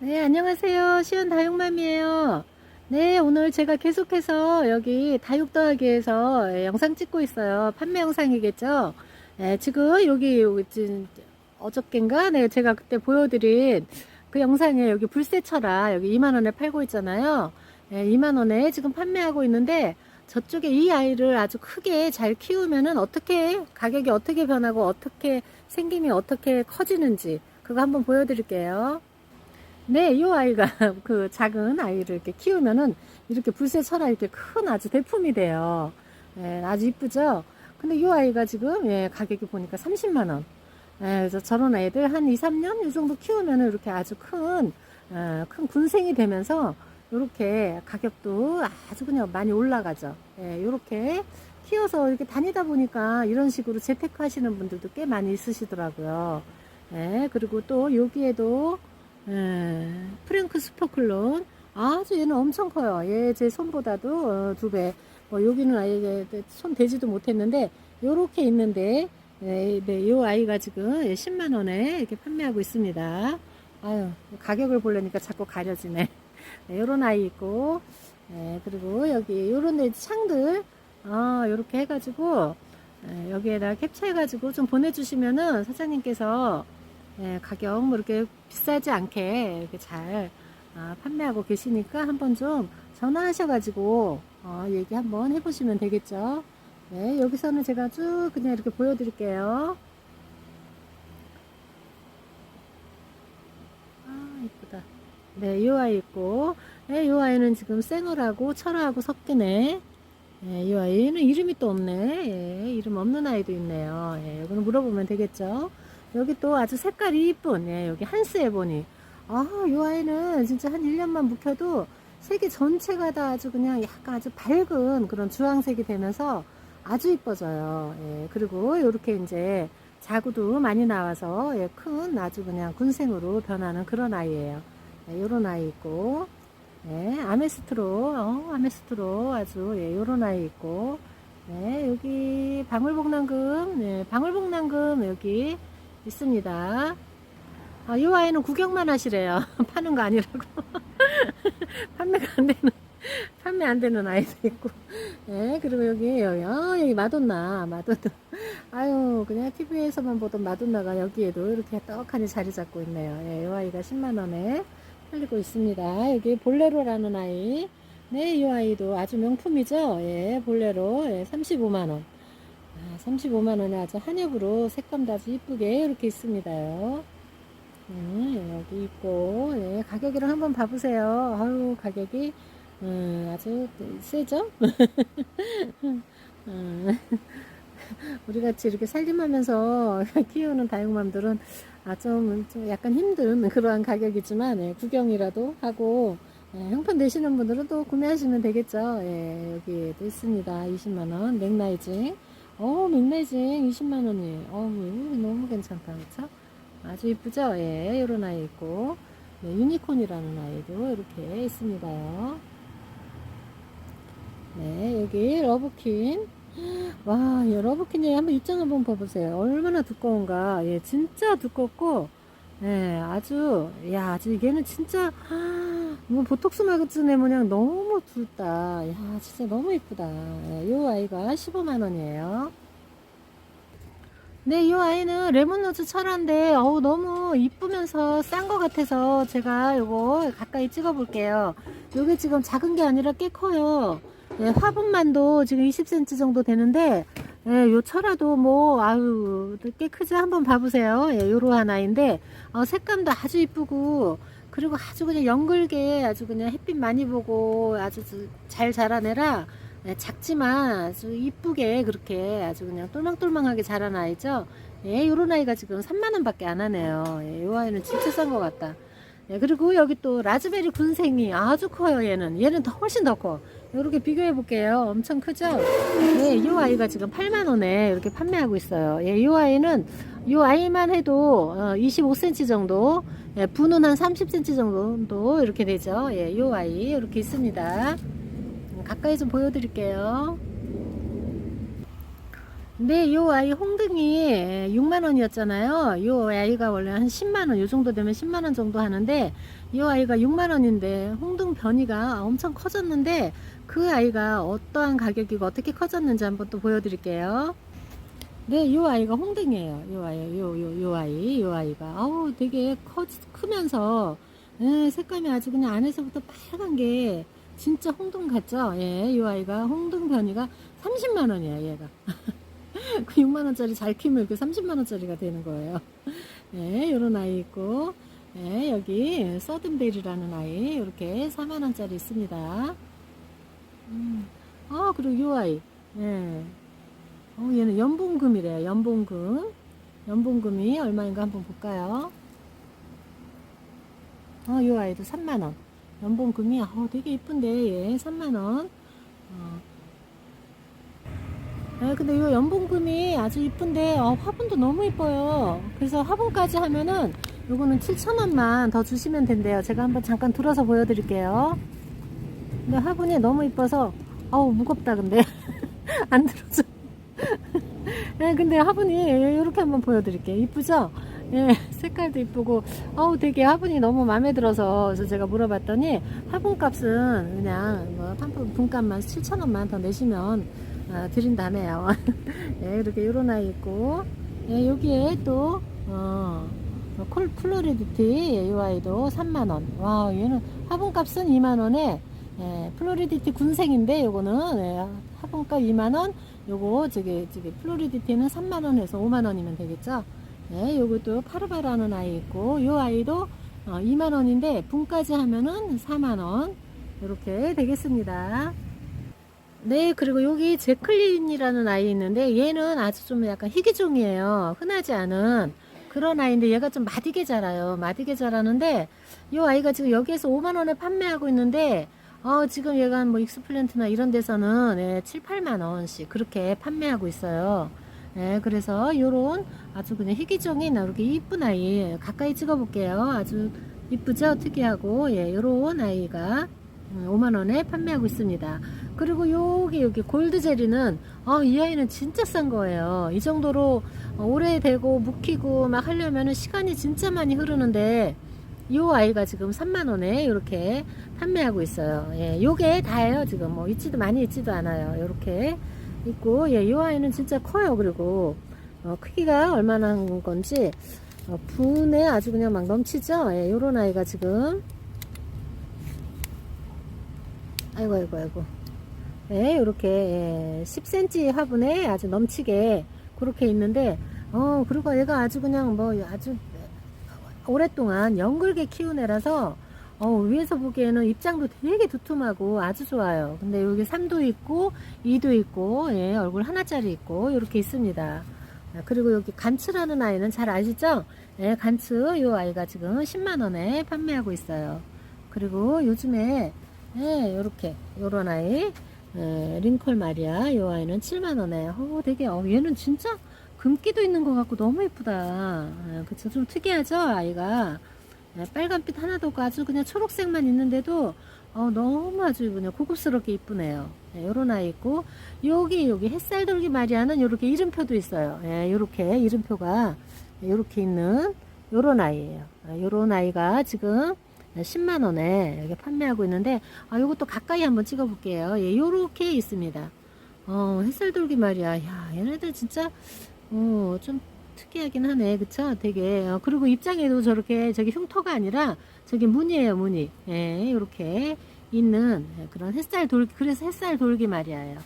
네, 안녕하세요. 시원 다육맘이에요. 네, 오늘 제가 계속해서 여기 다육 더하기에서 예, 영상 찍고 있어요. 판매 영상이겠죠? 예, 지금 여기, 여기 어저께인가? 네, 제가 그때 보여드린 그 영상에 여기 불새쳐라. 여기 2만원에 팔고 있잖아요. 예, 2만원에 지금 판매하고 있는데 저쪽에 이 아이를 아주 크게 잘 키우면은 어떻게, 가격이 어떻게 변하고 어떻게 생김이 어떻게 커지는지 그거 한번 보여드릴게요. 네, 이 아이가 그 작은 아이를 이렇게 키우면은 이렇게 불새처럼 이렇게 큰 아주 대품이 돼요. 예, 아주 이쁘죠? 근데 이 아이가 지금 예, 가격이 보니까 30만원. 예, 그래서 저런 애들 한 2, 3년 이 정도 키우면은 이렇게 아주 큰, 어, 큰 군생이 되면서 이렇게 가격도 아주 그냥 많이 올라가죠. 예, 이렇게 키워서 이렇게 다니다 보니까 이런 식으로 재테크 하시는 분들도 꽤 많이 있으시더라고요. 예, 그리고 또 여기에도 예, 프랭크 스퍼클론 아주 얘는 엄청 커요. 얘 제 손보다도 어, 두 배. 뭐 여기는 아예 손 대지도 못했는데 요렇게 있는데 네, 네, 요 아이가 지금 10만 원에 이렇게 판매하고 있습니다. 아유 가격을 보려니까 자꾸 가려지네. 네, 요런 아이 있고 네, 그리고 여기 요런 데 창들 아 요렇게 해가지고 네, 여기에다 캡처해가지고 좀 보내주시면은 사장님께서 예, 가격 뭐 이렇게 비싸지 않게 이렇게 잘 아, 판매하고 계시니까 한번 좀 전화하셔가지고 어, 얘기 한번 해보시면 되겠죠. 네, 여기서는 제가 쭉 그냥 이렇게 보여드릴게요. 아, 이쁘다. 네, 이 아이 있고, 네, 이 아이는 지금 생얼하고 철하고 섞이네. 네, 이 아이는 이름이 또 없네. 예, 이름 없는 아이도 있네요. 예, 이거는 물어보면 되겠죠. 여기 또 아주 색깔이 이쁜, 예, 여기 한스 에보니. 아, 이 아이는 진짜 한 1년만 묵혀도 색이 전체가 다 아주 그냥 약간 아주 밝은 그런 주황색이 되면서 아주 이뻐져요. 예, 그리고 이렇게 이제 자구도 많이 나와서 예, 큰 아주 그냥 군생으로 변하는 그런 아이예요. 예, 요런 아이 있고, 예, 아메스트로, 어, 아메스트로 아주 예, 요런 아이 있고, 네, 여기 방울복랑금, 네, 방울복랑금 여기 있습니다. 아, 이 아이는 구경만 하시래요. 파는 거 아니라고. 판매가 안 되는, 판매 안 되는 아이도 있고. 예, 그리고 여기, 여기, 어, 여기 마돈나, 마돈나. 아유, 그냥 TV에서만 보던 마돈나가 여기에도 이렇게 떡하니 자리 잡고 있네요. 예, 이 아이가 10만원에 팔리고 있습니다. 여기 볼레로라는 아이. 네, 이 아이도 아주 명품이죠. 예, 볼레로. 예, 35만원. 아, 35만원에 아주 한엽으로 색감도 아주 이쁘게 이렇게 있습니다요. 음, 여기 있고, 예, 가격이랑 한번 봐보세요. 아유, 가격이, 음, 아주 세죠? 음, 우리 같이 이렇게 살림하면서 키우는 다육맘들은 아, 좀, 좀 약간 힘든 그러한 가격이지만, 예, 구경이라도 하고, 예, 형편 되시는 분들은 또 구매하시면 되겠죠. 예, 여기도 있습니다. 20만원, 맥라이징. 어, 맥라이징 20만원이에요. 어우, 너무 괜찮다. 그쵸? 아주 이쁘죠? 예, 요런 아이 있고, 네, 유니콘이라는 아이도 이렇게 있습니다요. 네, 여기 러브퀸. 와, 이 러브퀸 예, 한번 입장 한번 봐보세요. 얼마나 두꺼운가. 예, 진짜 두껍고, 예, 아주, 야, 아주 얘는 진짜, 뭐, 보톡스 마그즈네 모양 너무 굵다. 야, 진짜 너무 이쁘다. 예, 요 아이가 15만원이에요. 네, 이 아이는 레몬노즈 철화인데, 어우, 너무 이쁘면서 싼 것 같아서 제가 요거 가까이 찍어 볼게요. 요게 지금 작은 게 아니라 꽤 커요. 예, 화분만도 지금 20cm 정도 되는데, 예, 요 철화도 뭐, 아유, 꽤 크죠? 한번 봐보세요. 예, 요러한 아이인데, 어, 색감도 아주 이쁘고, 그리고 아주 그냥 연글게 아주 그냥 햇빛 많이 보고 아주 잘 애라 예, 작지만 아주 이쁘게 그렇게 아주 그냥 똘망똘망하게 자란 아이죠. 예, 요런 아이가 지금 3만원 밖에 안 하네요. 예, 요 아이는 진짜 싼 것 같다. 예, 그리고 여기 또 라즈베리 군생이 아주 커요, 얘는. 얘는 더 훨씬 더 커. 이렇게 비교해 볼게요. 엄청 크죠? 예, 이 아이가 지금 8만원에 이렇게 판매하고 있어요. 예, 이 아이는, 이 아이만 해도 어, 25cm 정도, 예, 분은 한 30cm 정도 이렇게 되죠. 예, 이 아이 이렇게 있습니다. 가까이 좀 보여드릴게요. 네, 요 아이 홍등이 6만 원이었잖아요. 요 아이가 원래 한 10만 원, 요 정도 되면 10만 원 정도 하는데 요 아이가 6만 원인데 홍등 변이가 엄청 커졌는데 그 아이가 어떠한 가격이고 어떻게 커졌는지 한번 또 보여드릴게요. 네, 요 아이가 홍등이에요. 요 아이, 요, 요, 요 아이, 요 아이가. 아우, 되게 커, 크면서, 예, 색감이 아주 그냥 안에서부터 빨간 게 진짜 홍등 같죠? 예, 요 아이가 홍등 변이가 30만원이야, 얘가. 그 6만원짜리 잘 키우면 이렇게 30만원짜리가 되는 거예요. 예, 요런 아이 있고, 예, 여기 서든벨이라는 아이, 이렇게 4만원짜리 있습니다. 음, 아, 그리고 요 아이, 예. 어, 얘는 연봉금이래요. 연봉금. 연봉금이 얼마인가 한번 볼까요? 어, 요 아이도 3만원. 연봉금이, 어, 되게 이쁜데, 얘 3만원. 어. 네, 근데 요 연봉금이 아주 이쁜데, 어, 화분도 너무 이뻐요. 그래서 화분까지 하면은, 요거는 7,000원만 더 주시면 된대요. 제가 한번 잠깐 들어서 보여드릴게요. 근데 화분이 너무 이뻐서, 어우, 무겁다, 근데. 안 들어줘. 네, 근데 화분이 이렇게 한번 보여드릴게요. 이쁘죠? 예, 색깔도 이쁘고, 어우, 되게 화분이 너무 마음에 들어서, 그래서 제가 물어봤더니, 화분 값은 그냥, 뭐, 분값만 7,000원만 더 내시면, 아, 드린다네요. 예, 이렇게 요런 아이 있고, 예, 여기에 또, 어, 콜, 플로리디티, 예, 요 아이도 3만원. 와, 얘는 화분 값은 2만원에, 예, 플로리디티 군생인데, 요거는, 예, 화분값 2만원, 요거 저기 저기 플로리디티는 3만 원에서 5만 원이면 되겠죠. 네, 요것도 파르바라는 아이 있고 요 아이도 어, 2만 원인데 분까지 하면은 4만 원 이렇게 되겠습니다. 네, 그리고 여기 제클린이라는 아이 있는데 얘는 아주 좀 약간 희귀종이에요. 흔하지 않은 그런 아이인데 얘가 좀 마디게 자라요. 마디게 자라는데 이 아이가 지금 여기에서 5만 원에 판매하고 있는데 어, 지금 얘가 뭐 익스플랜트나 이런 데서는 예, 7, 8만 원씩 그렇게 판매하고 있어요. 예, 그래서 요런 아주 그냥 희귀종인 이렇게 이쁜 아이 가까이 찍어 볼게요. 아주 이쁘죠? 특이하고 예, 요런 아이가 5만 원에 판매하고 있습니다. 그리고 여기 여기 골드 제리는 어, 이 아이는 진짜 싼 거예요. 이 정도로 어, 오래되고 묵히고 막 하려면은 시간이 진짜 많이 흐르는데 이 아이가 지금 3만원에 이렇게 판매하고 있어요. 예, 요게 다예요. 지금 뭐 있지도 많이 있지도 않아요. 이렇게 있고, 예, 이 아이는 진짜 커요. 그리고 어, 크기가 얼마나 한 건지 어, 분에 아주 그냥 막 넘치죠. 예, 요런 아이가 지금 아이고 아이고 아이고 예, 요렇게 예, 10cm 화분에 아주 넘치게 그렇게 있는데 어 그리고 얘가 아주 그냥 뭐 아주 오랫동안 연글게 키운 애라서 어, 위에서 보기에는 입장도 되게 두툼하고 아주 좋아요. 근데 여기 3도 있고 2도 있고 예, 얼굴 하나짜리 있고 이렇게 있습니다. 아, 그리고 여기 간츠라는 아이는 잘 아시죠? 예, 간츠 이 아이가 지금 10만 원에 판매하고 있어요. 그리고 요즘에 예, 요렇게 요런 아이 예, 링컬 마리아 이 아이는 7만 원에 어, 되게 어, 얘는 진짜 금기도 있는 것 같고 너무 예쁘다. 아, 그쵸? 좀 특이하죠, 아이가. 네, 빨간빛 하나도 없고 아주 그냥 초록색만 있는데도 어, 너무 아주 그냥 고급스럽게 이쁘네요. 네, 요런 아이 있고, 여기, 여기 햇살 돌기 마리아는 요렇게 이름표도 있어요. 예, 요렇게 이름표가 요렇게 있는 요런 아이예요. 아, 요런 아이가 지금 10만원에 이렇게 판매하고 있는데, 아, 요것도 가까이 한번 찍어 볼게요. 예, 요렇게 있습니다. 어, 햇살 돌기 말이야. 야, 얘네들 진짜 어, 좀 특이하긴 하네. 그쵸? 되게. 어, 그리고 입장에도 저렇게 저기 흉터가 아니라 저기 무늬예요, 무늬. 예, 이렇게 있는 그런 햇살 돌기, 그래서 햇살 돌기 말이에요.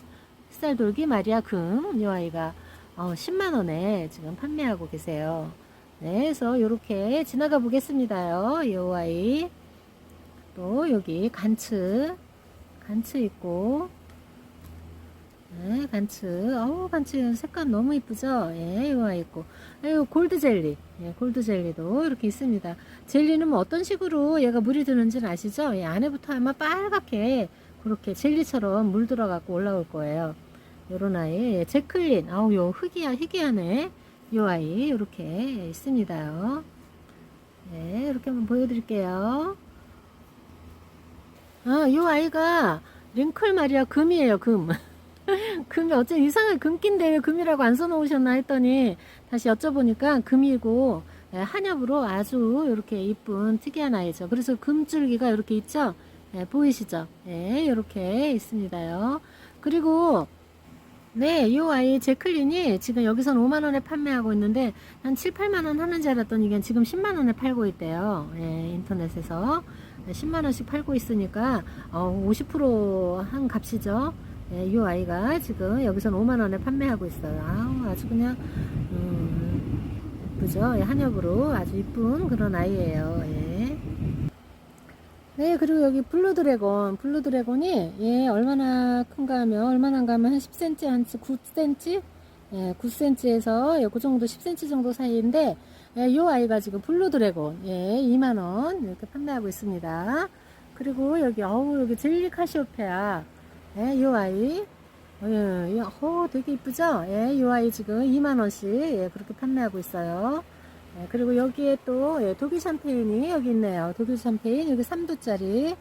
햇살 돌기 마리아 금, 이 아이가 어, 10만원에 지금 판매하고 계세요. 네, 그래서 이렇게 지나가 보겠습니다요. 이 아이. 또 여기 간츠, 간츠 있고, 네, 간츠. 어우, 간츠 색감 너무 이쁘죠? 예, 이거 있고. 아유, 골드 젤리. 예, 골드 젤리도 이렇게 있습니다. 젤리는 뭐 어떤 식으로 얘가 물이 드는지는 아시죠? 예, 안에부터 아마 빨갛게 그렇게 젤리처럼 물 들어갖고 올라올 거예요. 요런 아이. 예, 제클린. 아우, 요 흑이야, 희귀하네. 요 아이. 이렇게 있습니다요. 예, 이렇게 한번 보여드릴게요. 아, 요 아이가 링클 마리아 금이에요, 금. 금이 어째 이상하게 금기인데 왜 금이라고 안 써놓으셨나 했더니 다시 여쭤보니까 금이고 예, 한엽으로 아주 이렇게 이쁜 특이한 아이죠. 그래서 금줄기가 이렇게 있죠. 예, 보이시죠? 예, 이렇게 있습니다요. 그리고 네, 이 아이 제클린이 지금 여기선 5만 원에 판매하고 있는데 한 7, 8만 원 하는 줄 알았더니 이게 지금 10만 원에 팔고 있대요. 예, 인터넷에서 10만 원씩 팔고 있으니까 어, 50%한 값이죠. 예, 이 아이가 지금 여기선 5만 원에 판매하고 있어요. 아우, 아주 그냥 음, 예쁘죠? 예, 한엽으로 아주 이쁜 그런 아이예요. 예. 네, 그리고 여기 블루 드래곤, 블루 드래곤이 예, 얼마나 큰가 하면 얼마나인가 하면 한 10cm, 한 9cm, 예, 9cm에서 예, 그 정도 10cm 정도 사이인데 예, 이 아이가 지금 블루 드래곤 예, 2만 원 이렇게 판매하고 있습니다. 그리고 여기 어우 여기 젤리 카시오페아 예, 이 아이 어, 예, 예, 어, 되게 이쁘죠? 예, 이 아이 지금 2만 원씩 예, 그렇게 판매하고 있어요. 예, 그리고 여기에 또 예, 독일 샴페인이 여기 있네요. 독일 샴페인 여기 3두짜리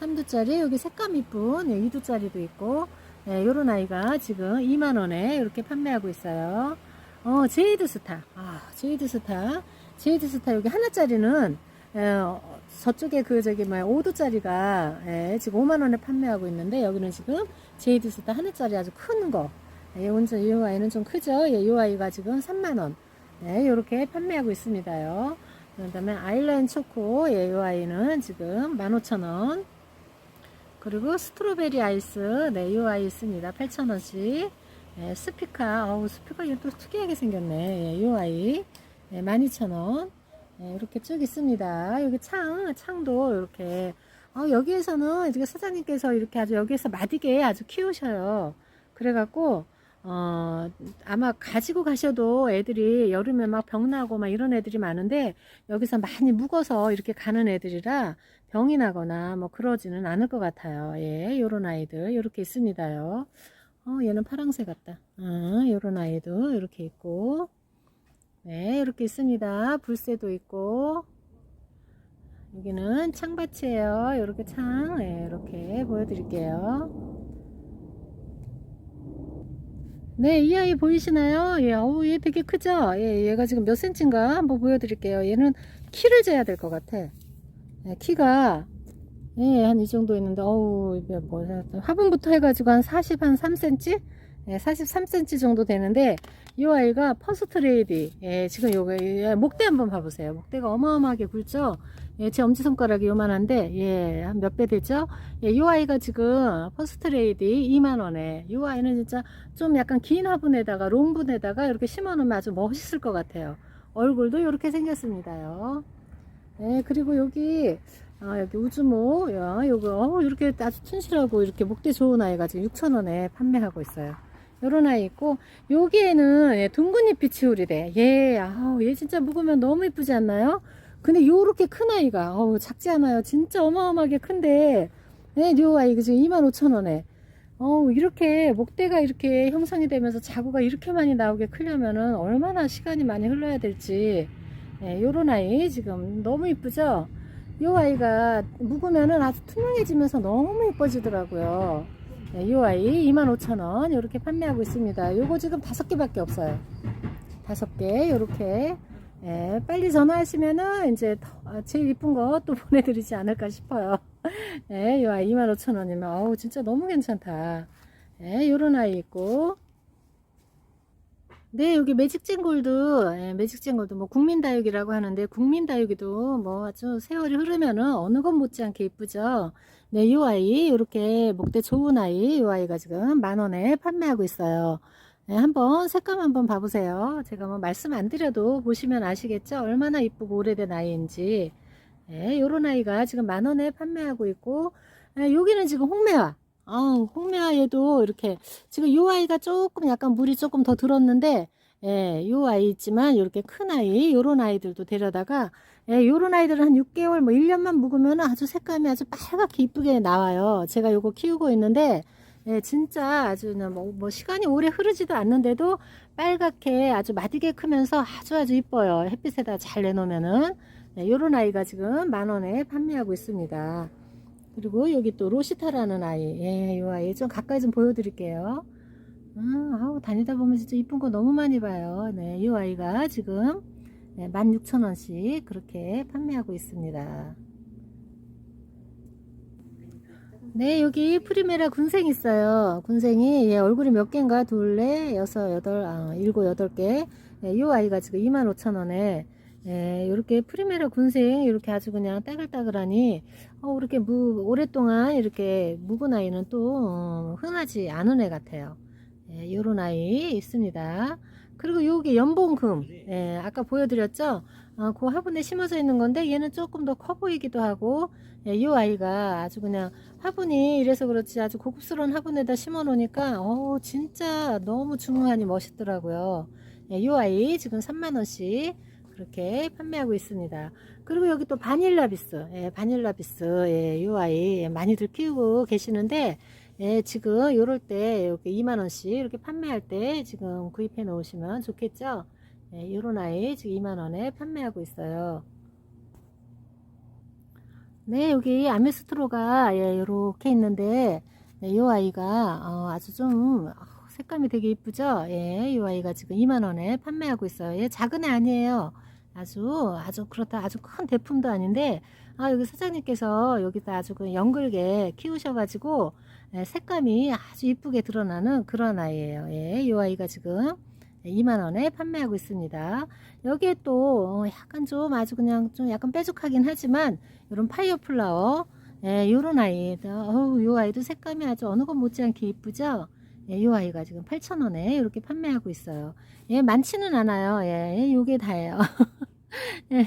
3두짜리 여기 색감 이쁜 예, 2두짜리도 있고 예, 요런 아이가 지금 2만원에 이렇게 판매하고 있어요. 어, 제이드 스타. 아, 제이드 스타. 제이드 스타 여기 하나짜리는 예, 어, 저쪽에 그 저기 뭐야 5두짜리가 예, 지금 5만 원에 판매하고 있는데 여기는 지금 제이드 스타 하나짜리 아주 큰 거. 예, 온전 이 아이는 좀 크죠? 예, 이 아이가 지금 3만원. 네, 이렇게 판매하고 있습니다요. 그 다음에 아일랜드 초코, 예, 이 아이는 지금 15,000원. 그리고 스트로베리 아이스, 네, 이 아이 있습니다. 8,000원씩. 예, 스피카, 어우, 스피카 이거 또 특이하게 생겼네. 예, 이 아이. 예, 12,000원. 예, 이렇게 쭉 있습니다. 여기 창, 창도 이렇게. 어, 여기에서는 이렇게 사장님께서 이렇게 아주 여기에서 마디게 아주 키우셔요. 그래갖고, 어, 아마 가지고 가셔도 애들이 여름에 막 병나고 막 이런 애들이 많은데 여기서 많이 묵어서 이렇게 가는 애들이라 병이 나거나 뭐 그러지는 않을 것 같아요. 예, 요런 아이들 이렇게 있습니다요. 어, 얘는 파랑새 같다. 어, 요런 아이도 이렇게 있고. 네, 이렇게 있습니다. 불새도 있고. 여기는 창밭이에요. 이렇게 창, 예, 이렇게 보여드릴게요. 네, 이 아이 보이시나요? 예, 어우, 얘 되게 크죠? 예, 얘가 지금 몇 센치인가 한번 보여드릴게요. 얘는 키를 재야 될 것 같아. 예, 키가, 예, 한 이 정도 있는데, 어우, 뭐, 화분부터 해가지고 한 40, 한 3cm? 예, 43cm 정도 되는데, 이 아이가 퍼스트 레이디. 예, 지금 요거, 예, 목대 한번 봐보세요. 목대가 어마어마하게 굵죠? 예, 제 엄지손가락이 요만한데, 예, 한 몇 배 되죠? 예, 이 아이가 지금 퍼스트 레이디 2만원에, 이 아이는 진짜 좀 약간 긴 화분에다가, 롱분에다가 이렇게 심어놓으면 아주 멋있을 것 같아요. 얼굴도 이렇게 생겼습니다요. 예, 그리고 여기, 아, 여기 우주모, 야, 요거, 어, 이렇게 아주 튼실하고 이렇게 목대 좋은 아이가 지금 6,000원에 판매하고 있어요. 요런 아이 있고, 여기에는 예, 둥근잎이 치우리래. 예, 아우, 얘 진짜 묵으면 너무 이쁘지 않나요? 근데 요렇게 큰 아이가, 어우, 작지 않아요. 진짜 어마어마하게 큰데, 네, 요 아이 지금 25,000원에. 어우, 이렇게 목대가 이렇게 형성이 되면서 자구가 이렇게 많이 나오게 크려면은 얼마나 시간이 많이 흘러야 될지. 예, 요런 아이 지금 너무 이쁘죠? 요 아이가 묵으면은 아주 투명해지면서 너무 이뻐지더라고요. 네, 요 아이 25,000원 이렇게 판매하고 있습니다. 요거 지금 다섯 개밖에 없어요. 다섯 개 요렇게 예, 빨리 전화하시면은 이제 더- 아, 제일 이쁜 거 또 보내드리지 않을까 싶어요. 예, 요 아이 25,000원이면 어우 진짜 너무 괜찮다. 예, 요런 아이 있고 네, 여기 매직젠 골드, 예, 매직젠 골드, 뭐, 국민다육이라고 하는데, 국민다육이도 뭐, 아주 세월이 흐르면은 어느 것 못지않게 이쁘죠? 네, 이 아이, 이렇게 목대 좋은 아이, 이 아이가 지금 만 원에 판매하고 있어요. 네, 한번 색감 한번 봐보세요. 제가 뭐 말씀 안 드려도 보시면 아시겠죠? 얼마나 이쁘고 오래된 아이인지. 네, 요런 아이가 지금 만 원에 판매하고 있고, 네, 여기는 지금 홍매화. 어, 홍매화 얘도 이렇게, 지금 요 아이가 조금 약간 물이 조금 더 들었는데, 예, 요 아이 있지만, 요렇게 큰 아이, 요런 아이들도 데려다가, 예, 요런 아이들은 한 6개월, 뭐 1년만 묵으면 아주 색감이 아주 빨갛게 이쁘게 나와요. 제가 요거 키우고 있는데, 예, 진짜 아주 뭐, 뭐 시간이 오래 흐르지도 않는데도 빨갛게 아주 마디게 크면서 아주 아주 이뻐요. 햇빛에다 잘 내놓으면은. 네, 요런 아이가 지금 만 원에 판매하고 있습니다. 그리고 여기 또 로시타라는 아이. 예, 요 아이 좀 가까이 좀 보여드릴게요. 음, 아우, 다니다 보면 진짜 이쁜 거 너무 많이 봐요. 네, 이 아이가 지금 네, 16,000원씩 그렇게 판매하고 있습니다. 네, 여기 프리메라 군생 있어요. 군생이 예, 얼굴이 몇 개인가? 둘, 넷, 여섯, 여덟, 아, 일곱, 여덟 개. 예, 이 아이가 지금 25,000원에 예, 이렇게 프리메라 군생 이렇게 아주 그냥 따글따글하니 어, 이렇게 무, 오랫동안 이렇게 묵은 아이는 또 어, 흔하지 않은 애 같아요. 예, 요런 아이 있습니다. 그리고 요게 연봉금. 예, 아까 보여드렸죠? 어, 그 화분에 심어져 있는 건데 얘는 조금 더 커 보이기도 하고 예, 이 아이가 아주 그냥 화분이 이래서 그렇지 아주 고급스러운 화분에다 심어 놓으니까 어 진짜 너무 중후하니 멋있더라고요. 예, 이 아이 지금 3만원씩 그렇게 판매하고 있습니다. 그리고 여기 또 바닐라비스, 예, 바닐라비스, 예, 이 아이 예, 많이들 키우고 계시는데 예, 지금 요럴 때 이렇게 2만원씩 이렇게 판매할 때 지금 구입해 놓으시면 좋겠죠? 예, 요런 아이 지금 2만원에 판매하고 있어요. 네, 여기 아메스트로가 예, 요렇게 있는데 네, 이 아이가 어, 아주 좀 어, 색감이 되게 이쁘죠? 예, 이 아이가 지금 2만 원에 판매하고 있어요. 예, 작은 애 아니에요. 아주 아주 그렇다 아주 큰 대품도 아닌데 아 여기 사장님께서 여기다 아주 그 연글게 키우셔가지고 예, 색감이 아주 이쁘게 드러나는 그런 아이예요. 예, 이 아이가 지금 2만 원에 판매하고 있습니다. 여기에 또 어, 약간 좀 아주 그냥 좀 약간 뾰족하긴 하지만 이런 파이어 플라워 예, 요런 아이 어우 요 아이도 색감이 아주 어느 것 못지않게 이쁘죠 예, 요 아이가 지금 8,000원에 이렇게 판매하고 있어요 예, 많지는 않아요 예, 요게 다예요 예,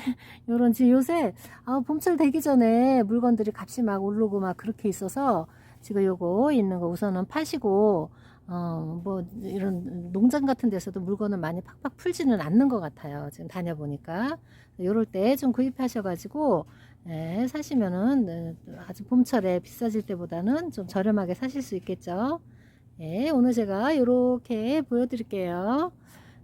요런 지금 요새 아, 봄철 되기 전에 물건들이 값이 막 오르고 막 그렇게 있어서 지금 요거 있는 거 우선은 파시고 어, 뭐, 이런 농장 같은 데서도 물건을 많이 팍팍 풀지는 않는 것 같아요. 지금 다녀보니까. 요럴 때 좀 구입하셔가지고, 예, 사시면은 네, 아주 봄철에 비싸질 때보다는 좀 저렴하게 사실 수 있겠죠. 예, 오늘 제가 요렇게 보여드릴게요.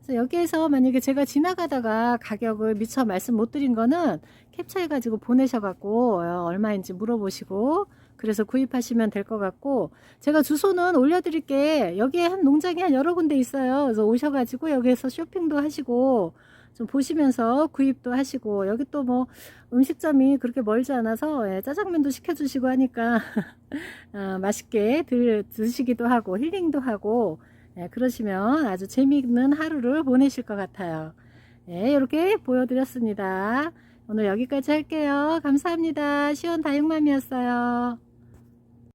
그래서 여기에서 만약에 제가 지나가다가 가격을 미처 말씀 못 드린 거는 캡처해가지고 보내셔갖고 어, 얼마인지 물어보시고 그래서 구입하시면 될 것 같고 제가 주소는 올려드릴게 여기에 한 농장이 한 여러 군데 있어요 그래서 오셔가지고 여기에서 쇼핑도 하시고 좀 보시면서 구입도 하시고 여기 또 뭐 음식점이 그렇게 멀지 않아서 예, 짜장면도 시켜주시고 하니까 어, 맛있게 드, 드시기도 하고 힐링도 하고 예, 그러시면 아주 재미있는 하루를 보내실 것 같아요. 예, 이렇게 보여드렸습니다. 오늘 여기까지 할게요. 감사합니다. 시원 다육맘이었어요